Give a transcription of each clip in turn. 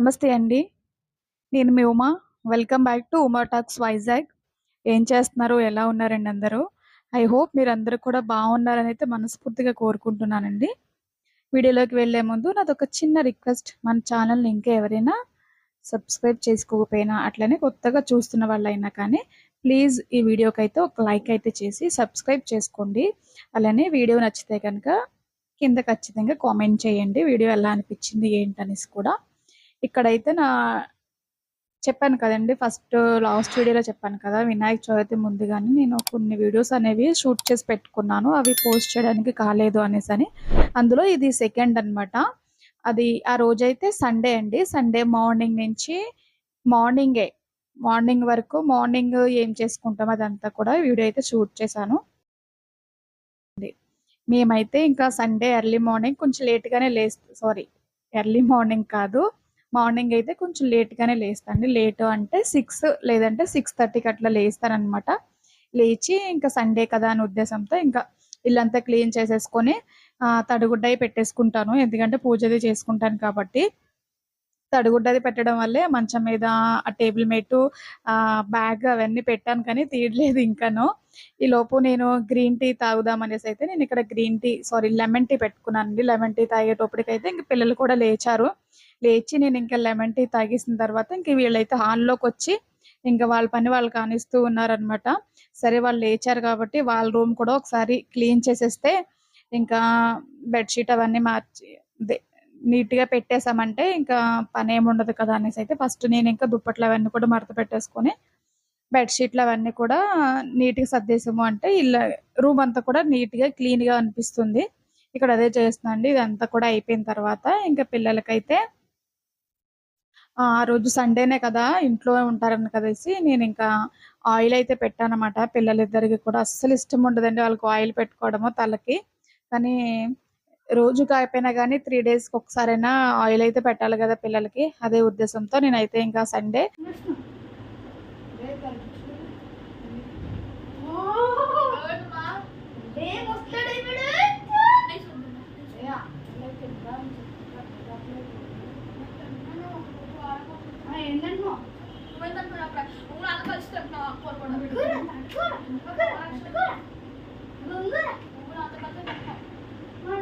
నమస్తే అండి. నేను మీ Uma. Welcome back to Uma talks Vizag. ఏం చేస్తున్నారు? ఎలా ఉన్నారండి అందరూ? ఐ హోప్ మీరు అందరూ కూడా బాగున్నారని అయితే మనస్ఫూర్తిగా కోరుకుంటున్నానండి. వీడియోలోకి వెళ్ళే ముందు నాదొక చిన్న రిక్వెస్ట్. మన ఛానల్‌ని ఇంకా ఎవరైనా సబ్స్క్రైబ్ చేసుకోకపోయినా, అట్లనే కొత్తగా చూస్తున్న వాళ్ళైనా కానీ, ప్లీజ్ ఈ వీడియోకైతే ఒక లైక్ అయితే చేసి సబ్స్క్రైబ్ చేసుకోండి. అలానే వీడియో నచ్చితే కనుక కింద ఖచ్చితంగా కామెంట్ చేయండి. వీడియో ఎలా అనిపించింది ఏంటనేసి కూడా. ఇక్కడైతే నా చెప్పాను కదండి ఫస్ట్ లాస్ట్ వీడియోలో చెప్పాను కదా! వినాయక చవితి ముందుగానే నేను కొన్ని వీడియోస్ అనేవి షూట్ చేసి పెట్టుకున్నాను. అవి పోస్ట్ చేయడానికి కాలేదు అనేసి అని అందులో ఇది సెకండ్ అన్నమాట. అది ఆ రోజైతే సండే అండి. సండే మార్నింగ్ నుంచి మార్నింగే మార్నింగ్ వరకు మార్నింగ్ ఏం చేసుకుంటాం అదంతా కూడా వీడియో అయితే షూట్ చేశాను. మేమైతే ఇంకా సండే ఎర్లీ మార్నింగ్ కొంచెం లేట్‌గానే లేస్ సారీ ఎర్లీ మార్నింగ్ కాదు. మార్నింగ్ అయితే కొంచెం లేట్‌గానే లేస్తాను లేటు అంటే సిక్స్ లేదంటే 6:30కి అట్లా లేస్తానమాట లేచి ఇంకా సండే కదా అనే ఉద్దేశంతో ఇంకా ఇల్లంతా క్లీన్ చేసేసుకొని ఆహ్, తడిగుడ్డయి పెట్టేసుకుంటాను. ఎందుకంటే పూజ అది చేసుకుంటాను కాబట్టి. తడిగుడ్డది పెట్టడం వల్లే మంచం మీద ఆ టేబుల్ మేటు బ్యాగ్ అవన్నీ పెట్టాను కానీ తీయట్లేదు ఇంకాను. ఈలోపు నేను గ్రీన్ టీ తాగుదాం అనేసి అయితే నేను ఇక్కడ green tea sorry lemon tea పెట్టుకున్నానండి. లెమన్ టీ తాగేటప్పటికైతే ఇంక పిల్లలు కూడా లేచారు. లేచి నేను ఇంకా లెమన్ టీ తాగేసిన తర్వాత ఇంక వీళ్ళైతే హాల్‌లోకొచ్చి ఇంకా వాళ్ళ పని వాళ్ళు కానిస్తూ ఉన్నారనమాట. సరే వాళ్ళు లేచారు కాబట్టి వాళ్ళ రూమ్ కూడా ఒకసారి క్లీన్ చేసేస్తే ఇంకా బెడ్‌షీట్ అవన్నీ మార్చి నీట్‌గా పెట్టేసామంటే ఇంకా పని ఏముండదు కదా! అనేసి అయితే ఫస్ట్ నేను ఇంకా దుప్పట్లు అవన్నీ కూడా మడత పెట్టేసుకొని బెడ్‌షీట్లు అవన్నీ కూడా నీట్‌గా సర్దేసాము అంటే ఇల్లు రూమ్ అంతా కూడా నీట్‌గా క్లీన్‌గా అనిపిస్తుంది. ఇక్కడ అదే చేస్తున్నా ఇదంతా కూడా అయిపోయిన తర్వాత ఇంకా పిల్లలకైతే ఆ! రోజు సండేనే కదా! ఇంట్లో ఉంటారని కదేసి ఇంకా ఆయిల్ అయితే పెట్టానమాట పిల్లలిద్దరికి కూడా అస్సలు ఇష్టం ఉండదండి వాళ్ళకి ఆయిల్ పెట్టుకోవడము తలకి. కానీ రోజు కాకపోయినా గానీ 3 డేస్‌కి ఒకసారైనా ఆయిల్ అయితే పెట్టాలి కదా పిల్లలకి. అదే ఉద్దేశంతో నేనైతే ఇంకా సండే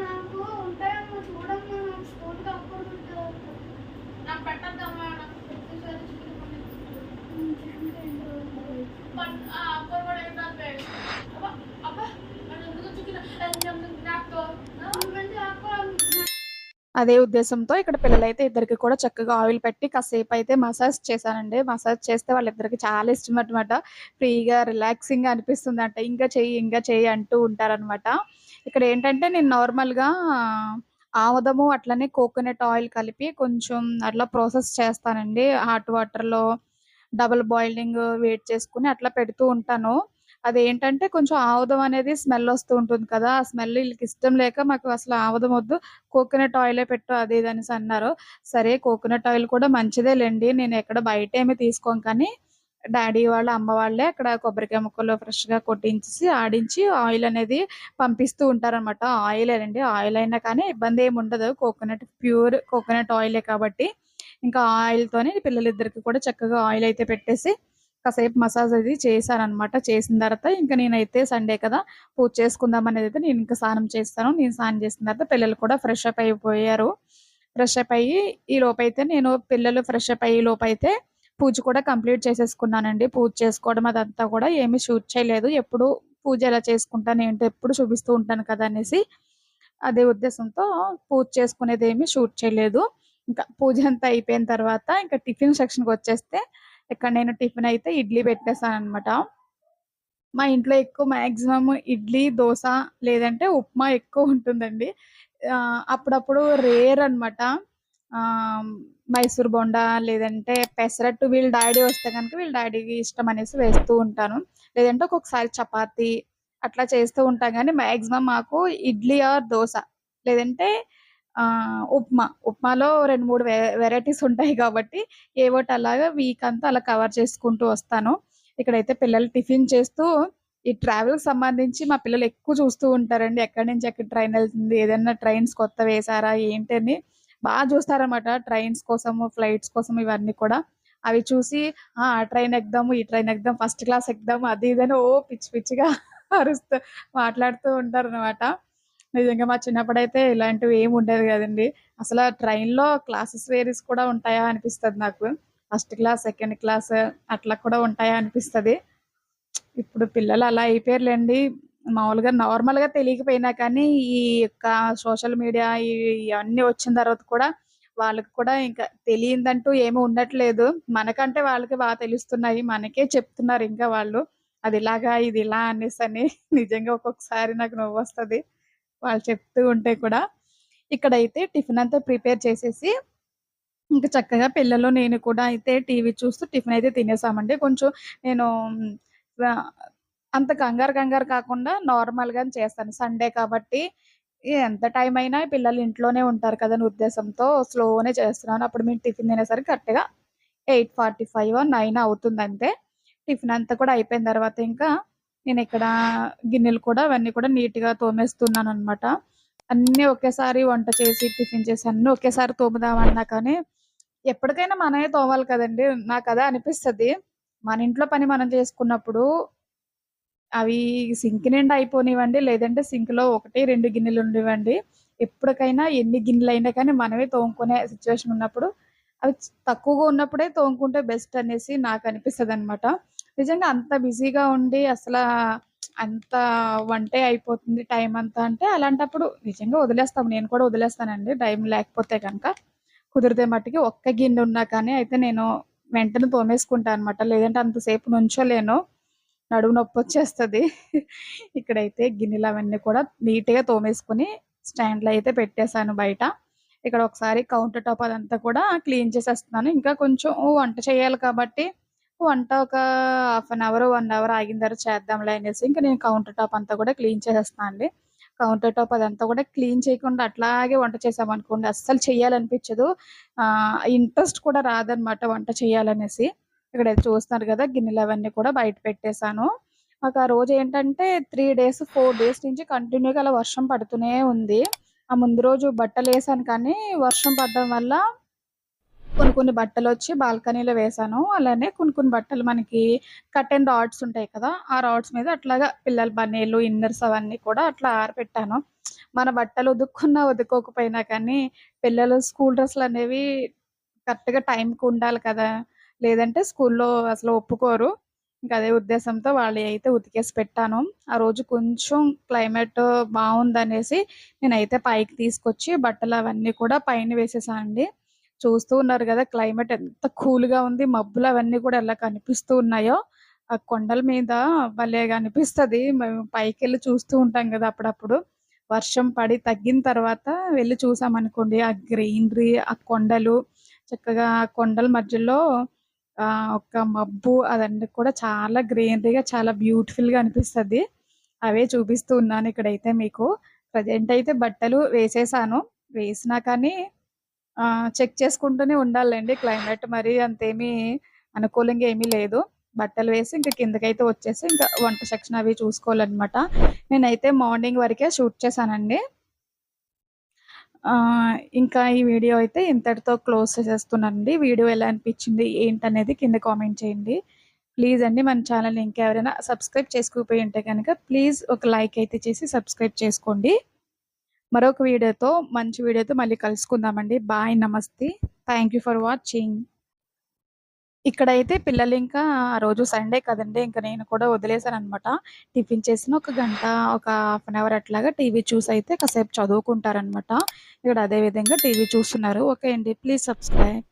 నాకు ఉంటాయమ్మా చూడమ్మా నాకు స్కూల్ కాకుండా నాకు పెట్టద్దమ్మా నాకు ప్రతిసారి చికెన్ పండుగ అప్పుడు కూడా అదే ఉద్దేశంతో ఇక్కడ పిల్లలైతే ఇద్దరికి కూడా చక్కగా ఆయిల్ పెట్టి కాసేపు అయితే మసాజ్ చేశానండి. మసాజ్ చేస్తే వాళ్ళిద్దరికి చాలా ఇష్టం అనమాట ఫ్రీగా రిలాక్సింగ్‌గా అంట ఇంకా చెయ్యి, ఇంకా చెయ్యి అంటూ ఉంటారనమాట. ఇక్కడేంటంటే నేను నార్మల్‌గా ఆముదము అట్లనే కోకోనట్ ఆయిల్ కలిపి కొంచెం అట్లా ప్రాసెస్ చేస్తానండి. హాట్ వాటర్‌లో డబుల్ బాయిలింగ్ వెయిట్ చేసుకొని అట్లా పెడుతూ ఉంటాను. అదేంటంటే కొంచెం ఆవదం అనేది స్మెల్ వస్తూ ఉంటుంది కదా! ఆ స్మెల్ వీళ్ళకి ఇష్టం లేక మాకు అసలు ఆవదం వద్దు కోకోనట్ ఆయిలే పెట్టు అది ఇది అనేసి అన్నారు. సరే కోకోనట్ ఆయిల్ కూడా మంచిదేలేండి నేను ఎక్కడ బయట బయటేమి తీసుకోం కానీ డాడీ వాళ్ళ, అమ్మ వాళ్ళే అక్కడ కొబ్బరికాయ ముక్కలు ఫ్రెష్‌గా కొట్టించేసి, ఆడించి ఆయిల్ అనేది పంపిస్తూ ఉంటారనమాట. ఆయిలేనండి. ఆయిల్ అయినా కానీ ఇబ్బంది ఏం ఉండదు కోకోనట్ ప్యూర్ కోకోనట్ ఆయిలే కాబట్టి ఇంకా ఆయిల్‌తోనే పిల్లలిద్దరికి కూడా చక్కగా ఆయిల్ అయితే పెట్టేసి కాసేపు మసాజ్ అది చేశాననమాట. చేసిన తర్వాత ఇంకా నేనైతే సండే కదా! పూజ చేసుకుందాం అనేది అయితే నేను ఇంకా స్నానం చేస్తాను. నేను స్నానం చేసిన తర్వాత పిల్లలు కూడా ఫ్రెష్ అప్ అయిపోయారు. ఫ్రెష్ అప్ అయ్యి ఈ లోపైతే నేను పిల్లలు ఫ్రెష్ అప్ అయ్యేలోపైతే పూజ కూడా కంప్లీట్ చేసేసుకున్నానండి. పూజ చేసుకోవడం అదంతా కూడా ఏమి షూట్ చేయలేదు. ఎప్పుడు పూజ ఎలా చేసుకుంటాను ఏంటో ఎప్పుడు చూపిస్తూ ఉంటాను కదా! అనేసి అదే ఉద్దేశంతో పూజ చేసుకునేది ఏమీ షూట్ చేయలేదు. ఇంకా పూజ అంతా అయిపోయిన తర్వాత ఇంకా టిఫిన్ సెక్షన్కి వచ్చేస్తే ఇక్కడ నేను టిఫిన్ అయితే ఇడ్లీ పెట్టేసాననమాట. మా ఇంట్లో ఎక్కువ మ్యాక్సిమమ్ ఇడ్లీ, దోశ లేదంటే ఉప్మా ఎక్కువ ఉంటుందండి. అప్పుడప్పుడు రేర్ అనమాట. మైసూర్ బొండా లేదంటే పెసరట్టు వీళ్ళ డాడీ వస్తే కనుక వీళ్ళ డాడీకి ఇష్టం అనేసి వేస్తూ ఉంటాను. లేదంటే ఒక్కొక్కసారి చపాతి అట్లా చేస్తూ ఉంటాం కానీ మ్యాక్సిమం మాకు ఇడ్లీ ఆర్ దోశ లేదంటే ఉప్మా. ఉప్మాలో 2, 3 వె వెరైటీస్ ఉంటాయి కాబట్టి ఏవోటి అలాగా వీక్ అంతా అలా కవర్ చేసుకుంటూ వస్తాను. ఇక్కడైతే పిల్లలు టిఫిన్ చేస్తూ ఈ ట్రావెల్‌కి సంబంధించి మా పిల్లలు ఎక్కువ చూస్తూ ఉంటారండి. ఎక్కడి నుంచి ఎక్కడ ట్రైన్ వెళ్తుంది ఏదైనా ట్రైన్స్ కొత్త వేసారా ఏంటి అని బాగా చూస్తారనమాట ట్రైన్స్ కోసము, ఫ్లైట్స్ కోసం ఇవన్నీ కూడా. అవి చూసి ఆ! ట్రైన్ ఎక్కుదాము, ఈ ట్రైన్ ఎగ్దాం ఫస్ట్ క్లాస్ ఎక్కుదాము అది ఇది ఓ పిచ్చి పిచ్చిగా అరుస్తూ మాట్లాడుతూ ఉంటారు అనమాట నిజంగా మా చిన్నప్పుడైతే ఇలాంటివి ఏమి ఉండేది కదండి అసలు ట్రైన్‌లో క్లాసెస్ వేరీస్ కూడా ఉంటాయా అనిపిస్తుంది నాకు. ఫస్ట్ క్లాస్, సెకండ్ క్లాస్ అట్లా కూడా ఉంటాయా అనిపిస్తుంది ఇప్పుడు పిల్లలు అలా అయిపోయారులేండి మామూలుగా నార్మల్‌గా తెలియకపోయినా కానీ ఈ యొక్క సోషల్ మీడియా ఇవన్నీ వచ్చిన తర్వాత కూడా వాళ్ళకి కూడా ఇంకా తెలియదంటూ ఏమి ఉండట్లేదు. మనకంటే వాళ్ళకి బాగా తెలుస్తున్నాయి. మనకే చెప్తున్నారు ఇంకా వాళ్ళు. అది ఇలాగా, ఇది ఇలా అని నిజంగా ఒక్కొక్కసారి నాకు నవ్వు వస్తుంది వాళ్ళు చెప్తూ ఉంటే కూడా. ఇక్కడైతే టిఫిన్ అంతా ప్రిపేర్ చేసేసి ఇంకా చక్కగా పిల్లలు, నేను కూడా అయితే టీవీ చూస్తూ టిఫిన్ అయితే తినేసామండి. కొంచెం నేను అంత కంగారు కంగారు కాకుండా నార్మల్గా చేస్తాను. సండే కాబట్టి ఎంత టైం అయినా పిల్లలు ఇంట్లోనే ఉంటారు కదా! ఉద్దేశంతో స్లోనే చేస్తున్నాను. అప్పుడు మేము టిఫిన్ తినేసరికి కరెక్ట్‌గా 8:45 9 అవుతుందంతే. టిఫిన్ అంతా కూడా అయిపోయిన తర్వాత ఇంకా నేను ఇక్కడ గిన్నెలు కూడా అవన్నీ కూడా నీట్‌గా తోమేస్తున్నాననమాట. అన్నీ ఒకేసారి వంట చేసి, టిఫిన్ చేసి అన్నీ ఒకేసారి తోముదామన్నా కానీ ఎప్పటికైనా మనమే తోమాలి నాకు అదే అనిపిస్తది. మన ఇంట్లో పని మనం చేసుకున్నప్పుడు అవి సింక్ నిండా అయిపోనివ్వండి, లేదంటే సింక్‌లో 1, 2 గిన్నెలు ఉండివ్వండి. ఎప్పటికైనా ఎన్ని గిన్నెలు అయినా కానీ మనమే తోముకునే సిచ్యువేషన్ ఉన్నప్పుడు అవి తక్కువగా ఉన్నప్పుడే తోముకుంటే బెస్ట్ అనేసి నాకు అనిపిస్తుంది అనమాట నిజంగా అంత బిజీగా ఉండి అసలు అంత వంటే అయిపోతుంది టైం అంతా అంటే అలాంటప్పుడు నిజంగా వదిలేస్తాం. నేను కూడా వదిలేస్తానండి టైం లేకపోతే కనుక కుదిరితే మట్టికి ఒక్క గిన్నె ఉన్నా కానీ అయితే నేను వెంటనే తోమేసుకుంటాను అనమాట. లేదంటే అంతసేపు నుంచోలేను. నడుము నొప్పి వచ్చేస్తుంది ఇక్కడైతే గిన్నెలు అవన్నీ కూడా నీట్‌గా తోమేసుకొని స్టాండ్‌లో అయితే పెట్టేసాను బయట. ఇక్కడ ఒకసారి కౌంటర్ టాప్ అదంతా కూడా క్లీన్ చేసేస్తున్నాను. ఇంకా కొంచెం వంట చేయాలి కాబట్టి వంట ఒక half an hour, one hour ఆగిన తర్వాత చేద్దాంలే అనేసి ఇంకా నేను కౌంటర్ టాప్ అంతా కూడా క్లీన్ చేసేస్తాను అండి. కౌంటర్ టాప్ అదంతా కూడా క్లీన్ చేయకుండా అట్లాగే వంట చేసామనుకోండి అస్సలు చేయాలనిపించదు. ఇంట్రెస్ట్ కూడా రాదనమాట వంట చేయాలనేసి. ఇక్కడ చూస్తున్నారు కదా! గిన్నెలు అవన్నీ కూడా బయట పెట్టేసాను. మాకు ఆ రోజు ఏంటంటే త్రీ డేస్, ఫోర్ డేస్ నుంచి కంటిన్యూగా అలా వర్షం పడుతూనే ఉంది. ఆ ముందు రోజు బట్టలు వేసాను కానీ వర్షం పడడం వల్ల కొన్ని కొన్ని బట్టలు వచ్చి బాల్కనీలో వేసాను అలానే కొన్ని కొన్ని బట్టలు మనకి కర్టెన్ రాడ్స్ ఉంటాయి కదా! ఆ రాడ్స్ మీద అట్లాగా పిల్లల బనీలు, ఇన్నర్స్ అవన్నీ కూడా అట్లా ఆరబెట్టాను. మన బట్టలు ఉదుక్కున్నా ఉతుక్కోకపోయినా కానీ పిల్లలు స్కూల్ డ్రెస్సులు అనేవి కరెక్ట్‌గా టైంకి ఉండాలి కదా! లేదంటే స్కూల్లో అసలు ఒప్పుకోరు. ఇంకా అదే ఉద్దేశంతో వాళ్ళు అయితే ఉతికేసి పెట్టాను. ఆ రోజు కొంచెం క్లైమేట్ బాగుందనేసి నేనైతే పైకి తీసుకొచ్చి బట్టలు అవన్నీ కూడా పైన వేసేసానండి. చూస్తూ ఉన్నారు కదా క్లైమేట్ ఎంత కూల్‌గా ఉంది. మబ్బులు అవన్నీ కూడా ఎలా కనిపిస్తూ ఉన్నాయో. ఆ కొండల మీద భలేగా అనిపిస్తది. మేము పైకి వెళ్ళి చూస్తూ ఉంటాం కదా అప్పుడప్పుడు. వర్షం పడి తగ్గిన తర్వాత వెళ్ళి చూసామనుకోండి ఆ గ్రీనరీ, ఆ కొండలు చక్కగా ఆ కొండల మధ్యలో ఒక మబ్బు అదన్నీ కూడా చాలా గ్రీనరీగా చాలా బ్యూటిఫుల్‌గా అనిపిస్తది. అవే చూపిస్తూ ఉన్నాను ఇక్కడైతే మీకు. ప్రెజెంట్ అయితే బట్టలు వేసేసాను. వేసినా కానీ చెక్ చేసుకుంటూనే ఉండాలండి క్లైమేట్ మరి అంతేమీ అనుకూలంగా ఏమీ లేదు. బట్టలు వేసి ఇంకా కిందకైతే వచ్చేసి ఇంకా వంట సెక్షన్ అవి చూసుకోవాలన్నమాట నేనైతే మార్నింగ్ వరకే షూట్ చేశానండి. ఇంకా ఈ వీడియో అయితే ఇంతటితో క్లోజ్ చేసేస్తున్నానండి. వీడియో ఎలా అనిపించింది, ఏంటనేది కింద కామెంట్ చేయండి. ప్లీజ్ అండి మన ఛానల్ ఇంకా ఎవరైనా సబ్స్క్రైబ్ చేసుకోకపోయి ఉంటే కనుక ప్లీజ్ ఒక లైక్ అయితే చేసి సబ్స్క్రైబ్ చేసుకోండి. మరొక వీడియోతో మంచి వీడియోతో మళ్ళీ కలుసుకుందామండి. బాయ్. నమస్తే. Thank you for watching. ఇక్కడైతే పిల్లలింకా ఆ రోజు సండే కదండి ఇంకా నేను కూడా వదిలేసాననమాట. టిఫిన్ చేసిన ఒక గంట, ఒక హాఫ్ అన్ అవర్ అట్లాగా టీవీ చూసి అయితే కాసేపు చదువుకుంటారనమాట. ఇక్కడ అదే విధంగా టీవీ చూస్తున్నారు. ఓకే అండి. Please subscribe.